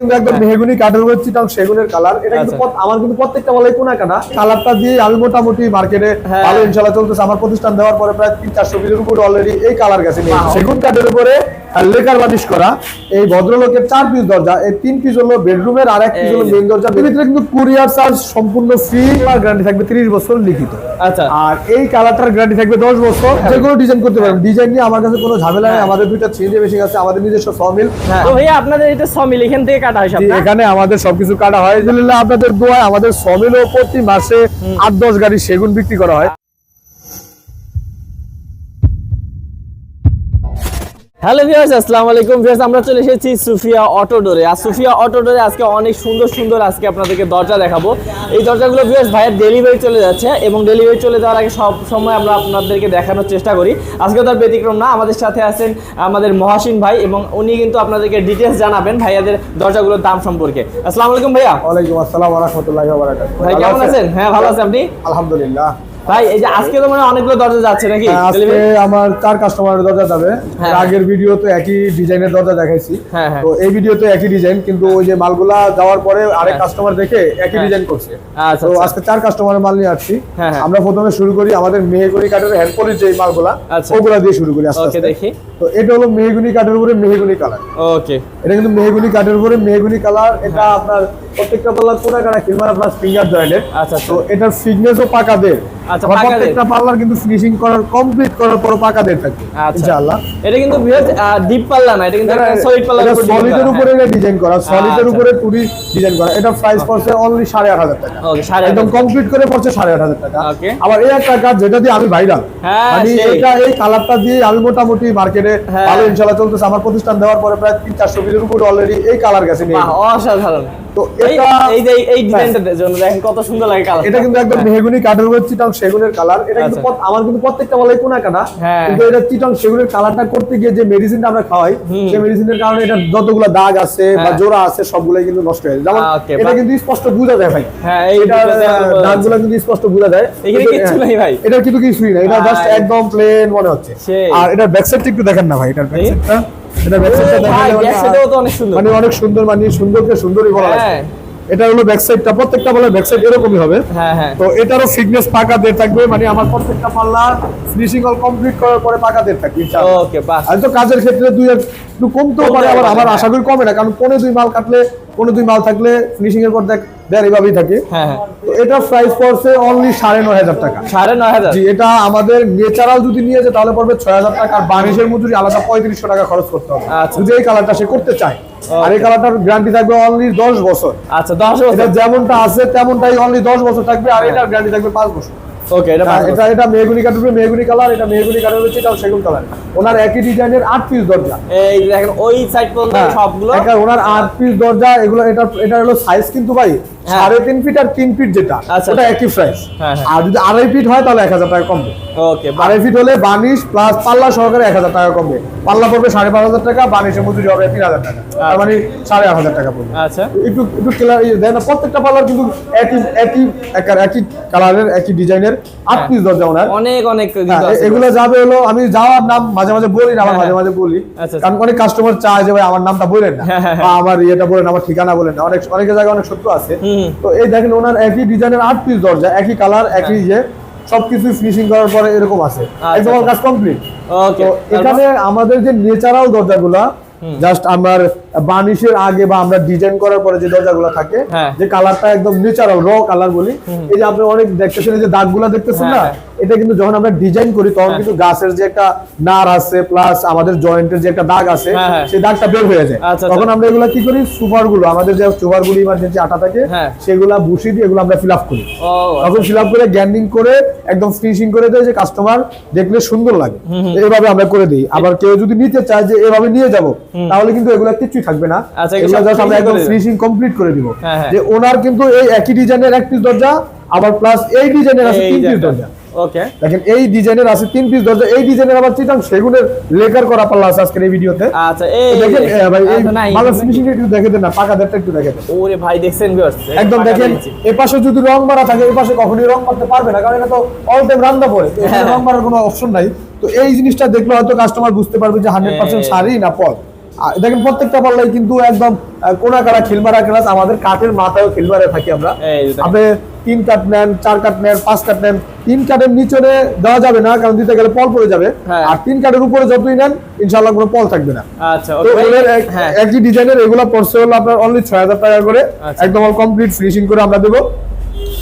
একদম মেহগুনি কাঠের উপর চিটাং সেগুনের কালার। এটা কিন্তু আচ্ছা। আমার কিন্তু প্রত্যেকটা বলাই কোনা কাটা কালারটা দিয়ে আমি মোটামুটি মার্কেটে হ্যাঁ। ভালো ইনশাল্লাহ চলতেছে। আমার প্রতিষ্ঠান দেওয়ার পরে প্রায় তিন চারশো পিসের উপরে অলরেডি এই কালার গেছে সেগুন কাঠের উপরে লেকার বানিশ করা। এই ভদ্রলোকের চার পিস দরজা। এই তিন পিস হলো বেডরুমের আর এক পিস হলো দরজা। ভিতরে কিন্তু কুরিয়ার চার্জ সম্পূর্ণ ফ্রি আর গ্যারান্টি থাকবে তিরিশ বছর লিখিত। আচ্ছা। আর এই কালারটার গ্যারান্টি থাকবে দশ বছর। যে কোনো ডিজাইন করতে পারেন ডিজাইন নিয়ে আমার কাছে কোনো ঝামেলা নেই। হ্যাঁ। আমাদের দুইটা থ্রি মেশিন আছে আমাদের নিজস্ব সমিল হ্যাঁ। তো ভাইয়া আপনাদের এটা সমিল এখান থেকে কাটা হয়? এখানে আমাদের সবকিছু কাটা হয়। আপনাদের দোয়া আমাদের সমিলও প্রতি মাসে আট দশ গাড়ি সেগুন বিক্রি করা হয়। হ্যালো ভিউয়ার্স আসসালামু আলাইকুম। ভিউয়ার্স আমরা চলে এসেছি সুফিয়া অটো ডোরে। আর সুফিয়া অটো ডোরে আজকে অনেক সুন্দর সুন্দর আজকে আপনাদেরকে দরজা দেখাবো। এই দরজাগুলো ভিউয়ার্স ভাইয়ের ডেলিভারি চলে যাচ্ছে এবং ডেলিভারি চলে যাওয়ার আগে সব সময় আমরা আপনাদেরকে দেখানোর চেষ্টা করি। আজকে তার ব্যতিক্রম না আমাদের সাথে আছেন আমাদের মহাসিন ভাই এবং উনি কিন্তু আপনাদেরকে ডিটেলস জানাবেন ভাইয়াদের দরজাগুলোর দাম সম্পর্কে। আসসালামু আলাইকুম ভাইয়া। ওয়ালাইকুম আসসালাম রহমতুল্লাহ ভাই কেমন আছেন? হ্যাঁ ভালো আছেন আপনি? আলহামদুলিল্লাহ। ভাই এই যে আজকে তো মানে অনেকগুলো দরজা যাচ্ছে নাকি হ্যাঁ, আজকে আমার চার কাস্টমারের দরজা যাবে হ্যাঁ। আগের ভিডিও তো একই ডিজাইনের দরজা দেখাইছি হ্যাঁ। তো এই ভিডিওতে একই ডিজাইন কিন্তু ওই যে মালগুলা যাওয়ার পরে আরেক। কাস্টমার দেখে একই। ডিজাইন করছে আচ্ছা, তো আচ্ছা। আজকে চার কাস্টমারের মাল নিয়ে আসছি। আমরা প্রথমে শুরু করি আমাদের মেহেগুনি কাঠের হ্যান্ড পলিশ যে মালগুলা আচ্ছা। ওগুলা দিয়ে শুরু করি আস্তে দেখি তো এটা হলো মেহগুনি কাঠের উপরে মেহগুনি কালার ওকে এটা কিন্তু মেহগুনি কাঠের উপরে মেহগুনি কালার এটা। আপনার প্রত্যেকটা পাল্লার কোনা কাটা কিংবা আপনার ফিঙ্গার জয়েন্টের আচ্ছা, তো এটার ফিটনেসও পাকাদের আচ্ছা, প্রত্যেকটা পাল্লার কিন্তু ফিনিশিং করার কমপ্লিট করার পর পাকাদের থাকবে ইনশাআল্লাহ। এটা কিন্তু ভিউয়ার্স ডিপ পাল্লা না এটা কিন্তু সলিড পাল্লা সলিডের উপরে ডিজাইন করা সলিডের। উপরে টুডি ডিজাইন করা। এটা প্রাইস পড়ছে অনলি সাড়ে আট হাজার টাকা। ওকে একদম কমপ্লিট করে পড়ছে সাড়ে আট হাজার টাকা। আবার এই একটা কাজ যেটা দিয়ে আমি ভাইরাল হ্যাঁ, মানে এটা এই কালারটা দিয়ে আমি মোটামুটি মার্কেটে হ্যাঁ। ভালো চলতেছে। আমার প্রতিষ্ঠান দেওয়ার পরে প্রায় তিন চারশো পিসের উপরে অলরেডি এই কালার গেছে। নিয়ে অসাধারণ। তো এটা এই যে এই ডিজাইনটার জন্য দেখেন কত সুন্দর লাগে কালার এটা কিন্তু একদম মেহগুনি কাঠের উপর চিটাং সেগুনের কালার এটা কিন্তু আচ্ছা। আমার কিন্তু প্রত্যেকটা বলাই কোনা কাটা। হ্যাঁ। কিন্তু এটা চিটাং সেগুনের কালারটা করতে গিয়ে যে মেডিসিনটা আমরা খাওয়াই সেই মেডিসিনের কারণে এটা যতগুলো দাগ আছে বা হ্যাঁ। জোড়া আছে সবগুলাই কিন্তু নষ্ট হয়ে যায়। যেমন এটা কিন্তু স্পষ্ট বোঝা যায় ভাই। হ্যাঁ এটা দাগগুলো কিন্তু স্পষ্ট বোঝা যায়। এখানে হ্যাঁ, ভাই। এটা কিন্তু কিছুই না এটা জাস্ট একদম প্লেন মনে হচ্ছে। আর এটা ব্যাক সাইডটা একটু দেখেন না ভাই এটার ব্যাক এই? সাইডটা এটা তো অনেক সুন্দর। মানে অনেক সুন্দর মানে সুন্দরকে সুন্দরই বলা যায় হ্যাঁ। এটা হলো ব্যাক সাইডটা প্রত্যেকটা বলে ব্যাক সাইড এরকমই হবে। হ্যাঁ হ্যাঁ। তো এটারও ফিটনেস পাকা দিয়ে থাকবে মানে আমার প্রত্যেকটা পাল্লা ফিনিশিং অল কমপ্লিট করার পরে পাকা দিয়ে থাকবে ওকে বাস আর তো কাজের ক্ষেত্রে দুই একটু কমতেও পারে আবার আমার আশা করি কমে না কারণ পনেরো দুই মাল কাটলে পনেরো দুই মাল থাকলে ফিনিশিং এর পর দেখ দেয় এভাবেই থাকে। হ্যাঁ হ্যাঁ। তো এটা প্রাইস পড়ছে অনলি সাড়ে নয় হাজার টাকা। সাড়ে নয় হাজার? জি এটা আমাদের ন্যাচারাল যদি নিয়ে যায় তাহলে পড়বে ছয় হাজার টাকা আর বার্নিশের মজুরি আলাদা পঁয়ত্রিশশো টাকা খরচ করতে হবে। আচ্ছা। যদি এই কালারটা সে করতে চায়। আর এই কালারটার গ্যারান্টি থাকবে অনলি দশ বছর। আচ্ছা দশ বছর। যেমনটা আছে তেমনটাই অনলি দশ বছর থাকবে আর এটার গ্যারান্টি থাকবে পাঁচ বছর। ওকে এটা হ্যাঁ, এটা। এটা মেহগুনি কাঠের মেহগুনি কালার এটা মেহগুনি কাঠের হচ্ছে এটাও সেগুন কালার ওনার একই ডিজাইনের আট পিস দরজা এই দেখেন ওই সাইড পর্যন্ত হ্যাঁ, সবগুলো ওনার আট পিস দরজা এগুলো এটা এটা হলো সাইজ কিন্তু ভাই। সাড়ে তিন ফিট আর তিন ফিট যেটা আচ্ছা, ওটা আচ্ছা। একই প্রাইস হ্যাঁ, হ্যাঁ। আর যদি আড়াই ফিট হয় তাহলে এক হাজার টাকা কমবে। ওকে আড়াই ফিট হলে বানিশ প্লাস পাল্লা সহকারে এক হাজার টাকা কমবে। পাল্লা পড়বে সাড়ে পাঁচ হাজার টাকা বানিশের মজুরি হবে তিন হাজার টাকা। তার মানে সাড়ে আট হাজার টাকা পড়বে। আচ্ছা। একটু একটু ক্লিয়ার দেয় না প্রত্যেকটা পাল্লার কিন্তু একই একই একই কালারের একই ডিজাইনের আট পিস দরজা ওনার। অনেক অনেক হ্যাঁ, এগুলো যাবে হলো আমি যাওয়ার নাম মাঝে মাঝে বলি না হ্যাঁ, মাঝে মাঝে বলি। আচ্ছা, কারণ অনেক কাস্টমার চায় যে ভাই আমার নামটা বলেন না। হ্যাঁ, হ্যাঁ, বা আমার ইয়েটা বলেন আমার ঠিকানা বলেন না। অনেক অনেক জায়গায় অনেক সত্য আছে। তো এই দেখেন ওনার একই ডিজাইনের আট পিস দরজা একই কালার একই ইয়ে সবকিছু ফিনিশিং করার পরে এরকম আছে। একদম কাজ কমপ্লিট তো এখানে আমাদের যে নেচারাল দরজাগুলা জাস্ট আমার বার্নিশের আগে বা আমরা ডিজাইন করার পরে যে দরজাগুলো থাকে হ্যাঁ। যে কালারটা একদম নেচারাল র কালার বলি এই যে আপনি অনেক দেখতেছেন যে দাগগুলা দেখতেছেন না? হ্যাঁ, এটা কিন্তু যখন আমরা ডিজাইন করি তখন কিন্তু গাছের যে একটা নার আছে প্লাস আমাদের জয়েন্টের যে একটা দাগ আছে হ্যাঁ, হ্যাঁ। সেই দাগটা বের হয়ে যায়। আচ্ছা, তখন আমরা এগুলা কি করি? সুপারগুলো আমাদের যে সুপারগুলো ইমার্জেন্সি আটা থাকে হ্যাঁ। সেগুলা বুসি দিয়ে এগুলো আমরা ফিল আপ করি। তখন ফিল আপ করে গ্যান্ডিং করে একদম ফিনিশিং করে দেয় যে কাস্টমার দেখলে সুন্দর লাগে। এভাবে আমরা করে দিই। আবার কেউ যদি নিতে চায় যে এভাবে নিয়ে যাব তাহলে কিন্তু এগুলো কিছুই থাকবে না। আচ্ছা, এগুলো জাস্ট আমরা একদম ফিনিশিং কমপ্লিট করে দিব। হ্যাঁ, হ্যাঁ। যে ওনার কিন্তু এই একই ডিজাইনের এক পিস দরজা আবার প্লাস এই ডিজাইনের আছে তিন পিস দরজা। ওকে দেখেন এই ডিজাইনের আছে তিন পিস দরজা। এই ডিজাইনের আবার চিটাং সেগুনের লেকার করা পাল্লা আছে আজকের এই ভিডিওতে। আচ্ছা এই দেখেন ভাই এই ভালো ফিনিশিং একটু দেখে দেন না পাকা দেড়টা একটু দেখে দেন। ওরে ভাই দেখছেন ভিউয়ার্স একদম দেখেন এপাশে যদি রং মারা থাকে এপাশে কখনই রং মারতে পারবে না কারণ এটা তো অল টাইম রান্না পড়ে তো এখানে হ্যাঁ। রং মারার কোনো অপশন নাই। তো এই জিনিসটা দেখলে হয়তো কাস্টমার বুঝতে পারবে যে হান্ড্রেড পার্সেন্ট শাড়ি না পল দেখেন প্রত্যেকটা পাল্লাই কিন্তু একদম কোনা কাটা খিলমারা ক্লাস আমাদের কাঠের মাথায়ও খিলমারা থাকি আমরা। আপনি তিন কাট নেন চার কাট নেন পাঁচ কাট নেন তিন কাঠের নিচে দেওয়া যাবে না কারণ দিতে গেলে পল পড়ে যাবে হ্যাঁ। আর তিন কাঠের উপরে যতই নেন ইনশাল্লাহ কোনো পল থাকবে না আচ্ছা তো ওকে ভাই। ওদের এক- হ্যাঁ একই ডিজাইনের এগুলো পড়ছে হলো আপনার অনলি ছয় হাজার টাকা করে আচ্ছা। একদম কমপ্লিট ফিনিশিং করে আমরা দেবো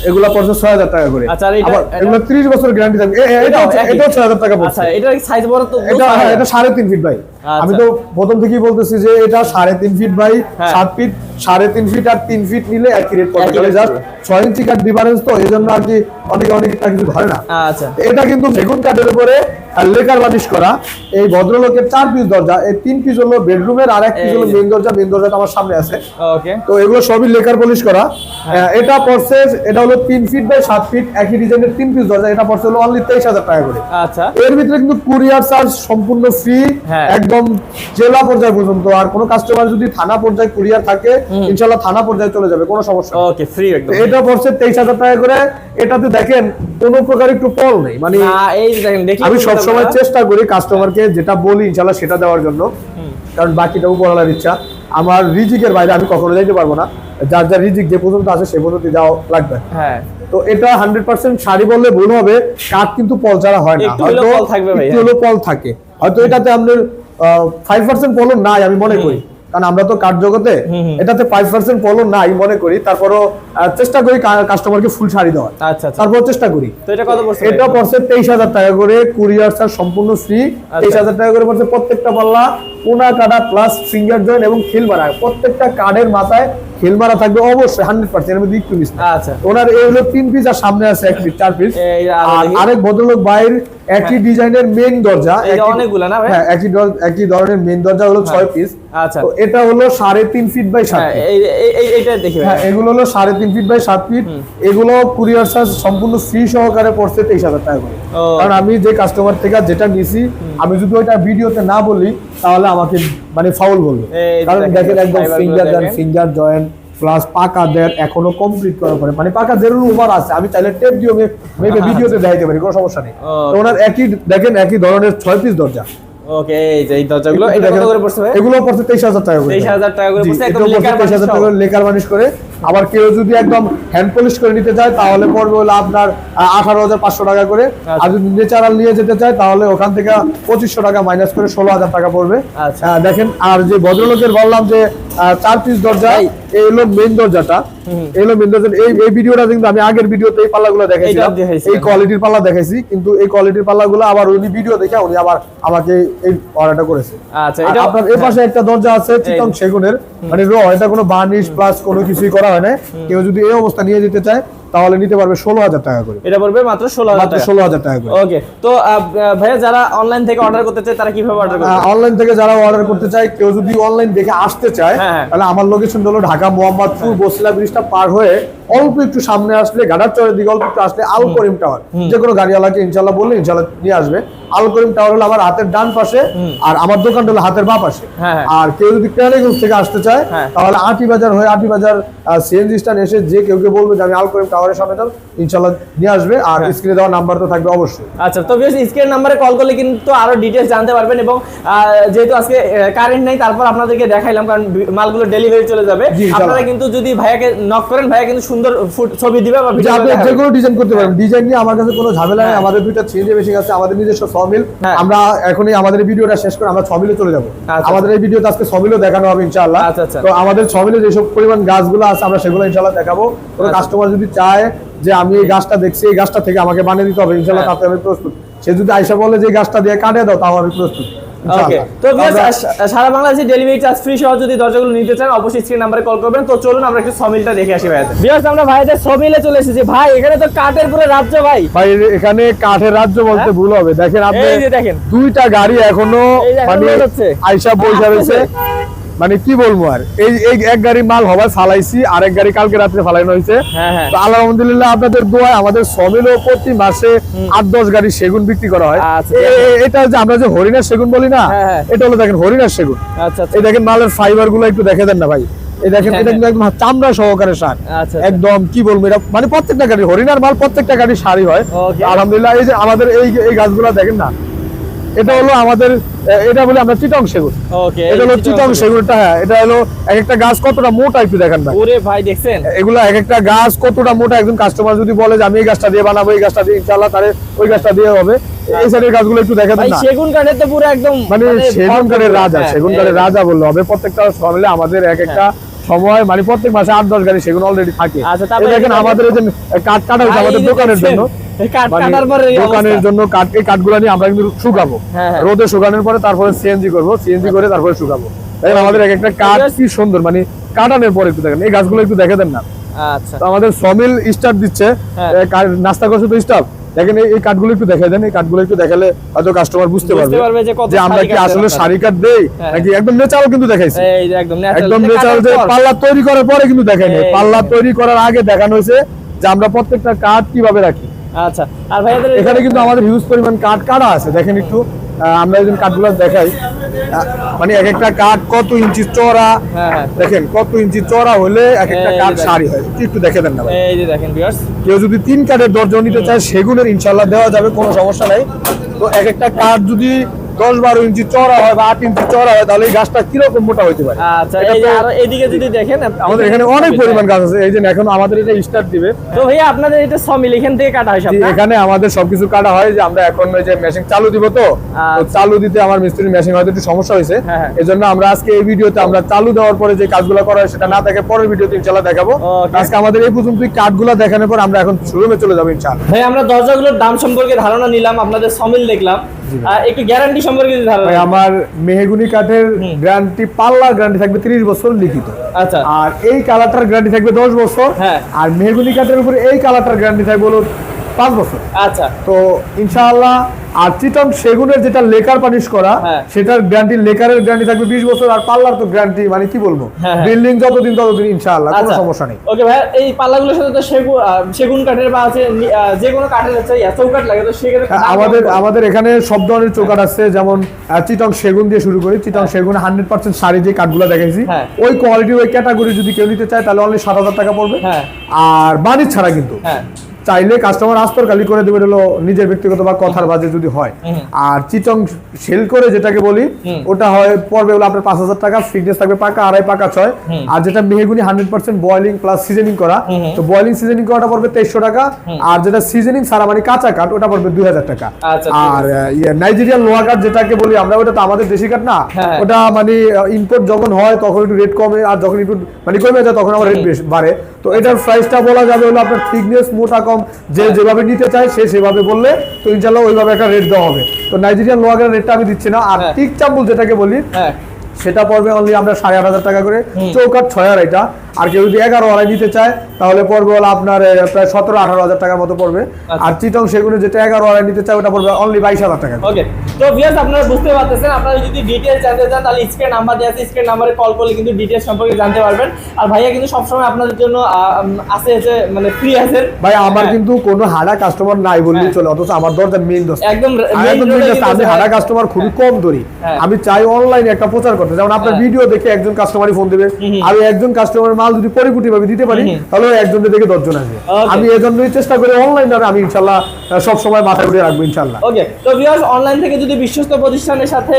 এগুলা পড়ছে ছয় হাজার টাকা করে আচ্ছা, এটা- এগুলো ত্রিশ বছর গ্যারান্টি থাকবে এটা একই? ছয় হাজার টাকা পড়ছে আচ্ছা এটা সাইজ বড় তো এটা হ্যাঁ, সাড়ে তিন ফিট ভাই। আমি তো প্রথম থেকেই বলতেছি যে এটা সাড়ে তিন ফিট বাই হ্যাঁ। সাত ফিট সাড়ে তিন ফিট আর তিন ফিট নিলে একই রেট একই জাস্ট ছয় ইঞ্চি কাঠ ডিফারেন্স তো এই জন্য আর কি অনেকে অনেকটা কিছু ধরে না। আচ্ছা। এটা কিন্তু বেগুন কাঠের উপরে আর লেকার বানিশ করা। এই ভদ্রলোকের চার পিস দরজা এই তিন পিস হলো বেডরুমের আর এক পিস হলো যে। মেইন দরজা মেইন দরজাটা আমার সামনে আছে। ওকে তো এগুলো সবই লেকার পলিশ করা। হ্যাঁ। এটা পড়ছে এটা হলো তিন ফিট বাই সাত ফিট একই ডিজাইনের তিন পিস দরজা এটা পড়ছে হলো অনলি তেইশ হাজার টাকা করে। আচ্ছা। এর ভিতরে কিন্তু কুরিয়ার চার্জ সম্পূর্ণ ফ্রি হ্যাঁ। একদম জেলা পর্যায় পর্যন্ত। আর কোনো কাস্টমার যদি থানা পর্যায়ে কুরিয়ার থাকে ইনশাল্লাহ থানা পর্যায়ে চলে যাবে কোনো সমস্যা ওকে ফ্রি একদম। এটা পড়ছে তেইশ হাজার টাকা করে। এটাতে দেখেন কোনো প্রকার একটু পল নেই। মানে এই দেখেন দেখি আমি সবসময় চেষ্টা করি কাস্টমারকে যেটা বলি ইনশাল্লাহ সেটা দেওয়ার জন্য। কারণ বাকিটাও পড়ালার ইচ্ছা। আমার রিজিকের বাইরে আমি কখনো যাইতে পারব না। যার যার রিজিক যে পর্যন্ত আছে সে পর্যন্ত যাওয়া লাগবে। হ্যাঁ। তো এটা হান্ড্রেড পার্সেন্ট শাড়ি বললে ভুল হবে। কাঠ কিন্তু পল ছাড়া হয় না। হ্যাঁ। হলেও পল থাকে। হয়তো এটাতে আপনার ফাইভ পার্সেন্ট পলন নাই আমি মনে করি। কারণ আমরা তো কাঠ জগতে এটাতে ফাইভ পার্সেন্ট পলন নাই মনে করি। তারপরও চেষ্টা করি কাস্টমারকে ফুল শাড়ি দেওয়ার। আচ্ছা আচ্ছা। তারপর চেষ্টা করি। এটা পড়ছে তেইশ হাজার টাকা করে কুরিয়ার চার্জ সম্পূর্ণ ফ্রি তেইশ হাজার টাকা করে পড়ছে প্রত্যেকটা পাল্লা কোনা কাটা প্লাস ফিঙ্গার জয়েন্ট এবং খিল মারা। প্রত্যেকটা কার্ডের মাথায় খিল মারা থাকবে অবশ্যই হান্ড্রেড পার্সেন্ট মিস আচ্ছা। ওনার এই হলো তিন পিস আর সামনে আছে এক পিস চার পিস আর আরেক ভদ্রলোক বাইর একই ডিজাইনের মেইন দরজা একই- না হ্যাঁ একই একই ধরনের মেইন দরজা হলো ছয় পিস আচ্ছা। তো এটা হলো সাড়ে তিন ফিট বাই সাত হ্যাঁ এইটা দেখি হ্যাঁ এগুলো হলো সাড়ে তিন ফিট বাই সাত ফিট এগুলো কুরিয়ার চার্জ সম্পূর্ণ ফ্রি সহকারে পড়ছে তেইশ হাজার টাকা করে। কারণ আমি যে কাস্টমার থেকে যেটা নিছি আমি যদি ওইটা ভিডিওতে না বলি তাহলে আমাকে মানে ফাউল বলবে। কারণ দেখেন, একদম finger then finger joint plus পাকা দেন এখনও কমপ্লিট করার পরে মানে পাকা দেড় উপর আছে আমি চাইলে টেপ দিয়ে মেপে ভিডিওতে দেখাইতে পারি কোনো সমস্যা নেই। তো ওনার একই দেখেন একই ধরনের ছয় পিস দরজা। ওকে এই যে দরজাগুলো এটা কত করে পড়ছে এগুলো পড়ছে তেইশ হাজার টাকা করে। 23,000 টাকা করে পড়ছে, একদম লেকার 23,000 বানিশ করে। আবার কেউ যদি একদম হ্যান্ড পলিশ করে নিতে চায় তাহলে পড়বে হলো আপনার আঠারো হাজার পাঁচশো টাকা করে। আর যদি নেচারাল নিয়ে যেতে চায় তাহলে ওখান থেকে পঁচিশশো টাকা মাইনাস করে ষোলো হাজার টাকা পড়বে। আচ্ছা। দেখেন আর যে ভদ্রলোকের বললাম যে চার পিস দরজা এই। হলো মেইন দরজাটা। দরজা। এই এই ভিডিওটা কিন্তু আমি আগের ভিডিওতে এই পাল্লাগুলো দেখাইছিলাম। এই কোয়ালিটির পাল্লা দেখাইছি কিন্তু এই কোয়ালিটির পাল্লাগুলো আবার উনি ভিডিও দেখে উনি আবার আমাকে এই অর্ডারটা করেছে। আচ্ছা এটা আপনার এই পাশে একটা দরজা আছে চিকন সেগুনের। মানে র এটা কোনো বার্নিশ প্লাস কোনো কিছুই করা হয় না কেউ যদি এই অবস্থা নিয়ে যেতে চায় তাহলে নিতে পারবে ষোলো হাজার টাকা করে। এটা পড়বে মাত্র ষোলো হাজার ষোলো হাজার টাকা করে। ওকে তো ভাইয়া যারা অনলাইন থেকে অর্ডার করতে চায় তারা কীভাবে অর্ডার করবে? অনলাইন থেকে যারা অর্ডার করতে চায় কেউ যদি অনলাইন দেখে আসতে চায় হ্যাঁ, হ্যাঁ। তাহলে আমার লোকেশন হলো ঢাকা মোহাম্মদপুর বসিলা ব্রিজটা পার হয়ে অল্প একটু সামনে আসলে গাডার চরের দিকে অল্প একটু আসলে আল করিম টাওয়ার যে কোনো গাড়িওয়ালাকে ইনশাল্লাহ বললে ইনশাল্লাহ নিয়ে আসবে। আল করিম টাওয়ার হলো আমার হাতের ডান পাশে আর আমার দোকানটা হলো হাতের বা পাশে। হ্যাঁ, হ্যাঁ। আর কেউ যদি কেরানীগঞ্জ থেকে আসতে চায় হ্যাঁ। তাহলে আটি বাজার হয়ে আটি বাজার সিএনজি স্ট্যান্ড এসে যে কেউ কেউ বলবে যে আমি আল করিম টাওয়ারের সামনে যান ইনশাল্লাহ নিয়ে আসবে আর হ্যাঁ। স্ক্রিনে দেওয়ার নাম্বার তো থাকবে অবশ্যই আচ্ছা তো স্ক্রিন নাম্বারে কল করলে কিন্তু আরও ডিটেইলস জানতে পারবেন এবং যেহেতু আজকে কারেন্ট নাই তারপর আপনাদেরকে দেখাইলাম কারণ মালগুলো ডেলিভারি চলে যাবে আপনারা কিন্তু যদি ভাইয়াকে নক করেন ভাইয়া কিন্তু সুন্দর ছবি দিবে বা ভিডিও আপনি যে কোনো ডিজাইন করতে পারেন ডিজাইন নিয়ে আমার কাছে কোনো ঝামেলা নেই হ্যাঁ। আমাদের দুইটা সিএনজি মেশিন আছে আমাদের নিজস্ব সমিল হ্যাঁ। আমরা এখনই আমাদের ভিডিওটা শেষ করে আমরা সমিলে চলে যাব আচ্ছা। আমাদের এই ভিডিওতে আজকে সমিলও দেখানো হবে ইনশাআল্লাহ আচ্ছা, আচ্ছা। তো আমাদের সমিলে যেসব পরিমাণ গাছগুলো আছে আমরা সেগুলো ইনশাআল্লাহ দেখাবো কোনো আচ্ছা। কাস্টমার যদি চায় যে আমি এই গাছটা দেখছি এই গাছটা থেকে আমাকে বানিয়ে দিতে হবে ইনশাআল্লাহ হ্যাঁ। তাতে আমি প্রস্তুত। সে যদি আইসা বলে যে গাছটা দিয়ে কাটে দাও তাও আমি প্রস্তুত তো viewers, আমরা- আহ, সা- সারা বাংলাদেশে ডেলিভারি চার্জ ফ্রি সহ যদি দরজাগুলো নিতে চান অবশ্যই স্ক্রিন নাম্বারে কল করবেন। তো চলুন আমরা একটু সমিলটা দেখে আসি ভাইয়াতে ভিউয়ার্স আমরা ভাইয়াদের সমিলে চলে এসেছি। ভাই এখানে তো কাঠের পুরো রাজ্য ভাই। ভাই এখানে কাঠের রাজ্য বলতে হ্যাঁ? ভুল হবে। দেখেন আপনি দেখেন। দুইটা গাড়ি এখনও মানে আইসা রয়েছে। মানে কি বলব আর? এই এই এক গাড়ি মাল হবার ফালাইছি আরেক গাড়ি কালকে রাত্রে ফালাইনো হয়েছে। হ্যাঁ, হ্যাঁ। তো আলহামদুলিল্লাহ আপনাদের দোয়ায় আমাদের সমিলও প্রতি মাসে আট দশ গাড়ি সেগুন বিক্রি করা হয়। আচ্ছা। এটা যে আমরা যে হরিণার সেগুন বলি না হ্যাঁ। এটা হলো দেখেন হরিণার সেগুন। আচ্ছা আচ্ছা। এই দেখেন মালের ফাইবারগুলো একটু দেখে দেন না ভাই। এই দেখেন এটা কিন্তু একদম চামড়া সহকারে সার। একদম কি বলব এটা? মানে প্রত্যেকটা গাড়ি হরিণার মাল প্রত্যেকটা গাড়ি সারি হয়। আলহামদুলিল্লাহ এই যে আমাদের এই এই গাছগুলো দেখেন না এটা হলো আমাদের এটা বলে আমরা চিটং সেগুন। এটা হলো চিটং সেগুনটা হ্যাঁ এটা হলো এক একটা গাছ কতটা মোটা একটু দেখেন ভাই। ওরে ভাই দেখছেন? এগুলো এক একটা গাছ কতটা মোটা একজন কাস্টমার যদি বলে যে আমি এই গাছটা দিয়ে বানাবো এই গাছটা দিয়ে ইনশাআল্লাহ তাহলে ওই গাছটা দিয়ে হবে এই সাইডের গাছগুলো একটু দেখে ভাই না। সেগুন কাঠের তো পুরো একদম মানে সেগুন কাঠের রাজা হ্যাঁ, সেগুন কাঠের রাজা বললে হবে। প্রত্যেকটা সমালে আমাদের এক একটা সময় মানে প্রত্যেক মাসে আট দশ গাড়ি সেগুন অলরেডি থাকে। আচ্ছা, দেখেন আমাদের এই যে কাঠ কাটা হয়েছে আমাদের দোকানের জন্য। মানে দোকানের জন্য কাঠ এই কাঠগুলো নিয়ে আমরা কিন্তু শুকাবো। হ্যাঁ, হ্যাঁ। রোদে শুকানোর পরে তারপরে সিএনজি করব সিএনজি করে তারপরে শুকাবো। দেখেন আমাদের এক একটা কাঠ কি সুন্দর মানে কাটানোর পরে একটু দেখেন এই গাছগুলো একটু দেখে দেন না। আচ্ছা। আমাদের সমিল স্টাফ দিচ্ছে হ্যাঁ। নাস্তা করছে তো স্টাফ। দেখেন এই- কাঠগুলো একটু দেখে দেন এই কাঠগুলো একটু দেখালে হয়তো কাস্টমার বুঝতে পারবে যে আমরা কি আসলে শাড়ি কাঠ দেই। নাকি একদম নেচারাল কিন্তু দেখাইছি। একদম নেচারাল যে পাল্লা তৈরি করার পরে কিন্তু দেখাই নাই এই পাল্লা তৈরি করার আগে দেখানো হয়েছে যে আমরা প্রত্যেকটা কাঠ কীভাবে রাখি। আচ্ছা আর ভাইয়াদের এখানে কিন্তু আমাদের হিউজ পরিমাণ কাঠ কাটা আছে? দেখেন একটু আমরা একজন কাঠগুলো দেখাই। মানে এক একটা কাঠ কত ইঞ্চি চড়া হ্যাঁ হ্যাঁ। দেখেন কত ইঞ্চি চড়া হলে এক একটা কাঠ সারি হয়। একটু দেখে দেন না ভাই। এই যে দেখেন ভিউয়ার্স কেউ যদি তিন কাঠের দরজা নিতে চায় সেগুলোর ইনশাল্লাহ দেওয়া যাবে কোনো সমস্যা নাই। তো এক একটা কাঠ যদি দশ বারো ইঞ্চি চড়া হয় বা আট ইঞ্চি চড়া হয় তাহলে এই গাছটা কীরকম মোটা হইতে পারে? আচ্ছা এদিকে যদি দেখেন আমাদের এখানে অনেক পরিমাণ গাছ আছে। এই যে এখন আমাদের এটা স্টার্ট দিবে। তো ভাইয়া আপনাদের এটা সমিল এখান থেকে কাটা হয়? এখানে আমাদের সবকিছু কাটা হয় যে আমরা এখন যে মেশিন চালু দিব তো। আচ্ছা। চালু দিতে আমার মিস্ত্রির মেশিন হয়তো একটু সমস্যা হয়েছে। হ্যাঁ, হ্যাঁ। এই জন্য আমরা আজকে এই ভিডিওতে আমরা চালু দেওয়ার পরে যে কাজগুলো করা হয় সেটা না দেখে পরের ভিডিওতে ইনশাল্লাহ দেখাবো। আজকে আমাদের এই পর্যন্ত কাঠগুলো দেখানোর পর আমরা এখন শোরুমে চলে যাব ইনশাল্লাহ ভাই আমরা দরজাগুলোর দাম সম্পর্কে ধারণা নিলাম আপনাদের সমিল দেখলাম। একটু গ্যারান্টি সম্পর্কে ভাই আমার মেহগুনি কাঠের গ্যারান্টি গ্যারান্টি থাকবে 30 বছর লিখিত। আচ্ছা। আর এই কালারটার গ্যারান্টি থাকবে 10 বছর। হ্যাঁ। আর মেহগুনি কাঠের উপর এই কালারটার গ্যারান্টি থাকবে হলো 5 বছর। আচ্ছা। তো ইনশাআল্লাহ আর চিটং সেগুনের যেটা লেকার পানিশ করা হ্যাঁ। সেটার গ্যারান্টি লেকারের গ্যারান্টি থাকবে 20 বছর আর পাল্লার তো গ্যারান্টি মানে কি বলব? হ্যাঁ, হ্যাঁ। বিল্ডিং যতদিন ততদিন ইনশাআল্লাহ কোনো আচ্ছা। সমস্যা নেই। ওকে ভাই এই পাল্লাগুলোর সাথে তো সেগুন সেগুন কাঠের বা আছে যে কোনো কাঠের আছে চৌকাঠ লাগে তো সেক্ষেত্রে আমাদের আমাদের এখানে সব ধরনের চৌকাঠ আছে যেমন চিটং সেগুন দিয়ে শুরু করি চিটং সেগুন হান্ড্রেড পার্সেন্ট শাড়ি যে কাঠগুলো দেখাইছি। ওই কোয়ালিটি ওই ক্যাটাগরি যদি কেউ নিতে চায় তাহলে অনলি সাত হাজার টাকা পড়বে। আর বাণিজ্য ছাড়া কিন্তু। হ্যাঁ। চাইলে কাস্টমার আস্তর খালি করে দেবে হলো নিজের ব্যক্তিগত বা কথার বাজে যদি হয়। আর চিটং সেল করে যেটাকে বলি ওটা হয় পড়বে হলো আপনার পাঁচ হাজার টাকা ফিটনেস থাকবে পাকা আড়াই পাকা ছয়। আর যেটা mahogany hundred percent boiling plus seasoning করা। তো বয়লিং সিজনিং করাটা পড়বে তেইশশো টাকা। আর যেটা সিজনিং সারা মানে কাঁচা কাঠ ওটা পড়বে দুই হাজার টাকা। আচ্ছা, আর নাইজেরিয়ান লোহা কাঠ যেটাকে বলি আমরা ওটা তো আমাদের দেশি কাঠ না। হ্যাঁ। ওটা মানে ইম্পোর্ট যখন হয় তখন একটু রেট কমে আর যখন একটু মানে কমে যায় তখন আমার রেট বাড়ে। তো এটার প্রাইসটা বলা যাবে হলো আপনার থিকনেস মোটা কম। যে যেভাবে নিতে চায় সে সেভাবে বললে তো ইনশাল্লাহ ওইভাবে একটা রেট দেওয়া হবে। তো নাইজেরিয়ান লোয়াগের রেটটা আমি দিচ্ছি না। আর হ্যাঁ। টিক চাম্বুল যেটাকে বলি হ্যাঁ। সেটা পড়বে অনলি আমরা সাড়ে আট হাজার টাকা করে। চৌকাট ছয় এটা আর কেউ যদি এগারো আড়াই নিতে চায় তাহলে পড়বে হলো আপনার প্রায় সতেরো আঠারো হাজার টাকার মতো পড়বে আচ্ছা। আর চিটং সেগুলো যেটা এগারো আড়াই নিতে চায় ওটা পড়বে অনলি বাইশ হাজার টাকা ওকে তো ভিউয়ার্স আপনারা বুঝতে পারতেছেন আপনারা যদি ডিটেইলস জানতে চান তাহলে স্ক্রিন নাম্বার দেওয়া আছে স্ক্রিন নাম্বারে কল করলে কিন্তু ডিটেইলস সম্পর্কে জানতে পারবেন আর ভাইয়া কিন্তু সবসময় আপনাদের জন্য আছে আছে মানে ফ্রি আছেন ভাই আমার হ্যাঁ। কিন্তু কোনো হারা কাস্টমার নাই বললেই হ্যাঁ। চলে অথচ আমার দরজা মেইন দোস্ত একদম আমি। হারা কাস্টমার খুবই কম ধরি হ্যাঁ। আমি চাই অনলাইনে একটা প্রচার করতে যেমন আপনার হ্যাঁ। ভিডিও দেখে একজন কাস্টমারই ফোন দেবে আর একজন কাস্টমারের মাল যদি পরিপুটি ভাবে দিতে পারি তাহলে একজনের থেকে দশজন আসবে। আমি এজন্যই চেষ্টা করি অনলাইন আমি ইনশাল্লাহ সব সময় মাথায় উঠে রাখব ইনশাল্লাহ। ওকে তো ভিউয়ার্স অনলাইন থেকে যদি বিশ্বস্ত প্রতিষ্ঠানের সাথে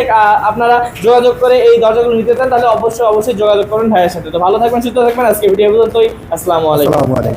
আপনারা যোগাযোগ করে এই দরজাগুলো নিতে চান তাহলে অবশ্যই অবশ্যই যোগাযোগ করুন ভাইয়ের সাথে। তো ভালো থাকবেন সুস্থ থাকবেন। আজকে ভিডিও পর্যন্তই। আসসালামু আলাইকুম।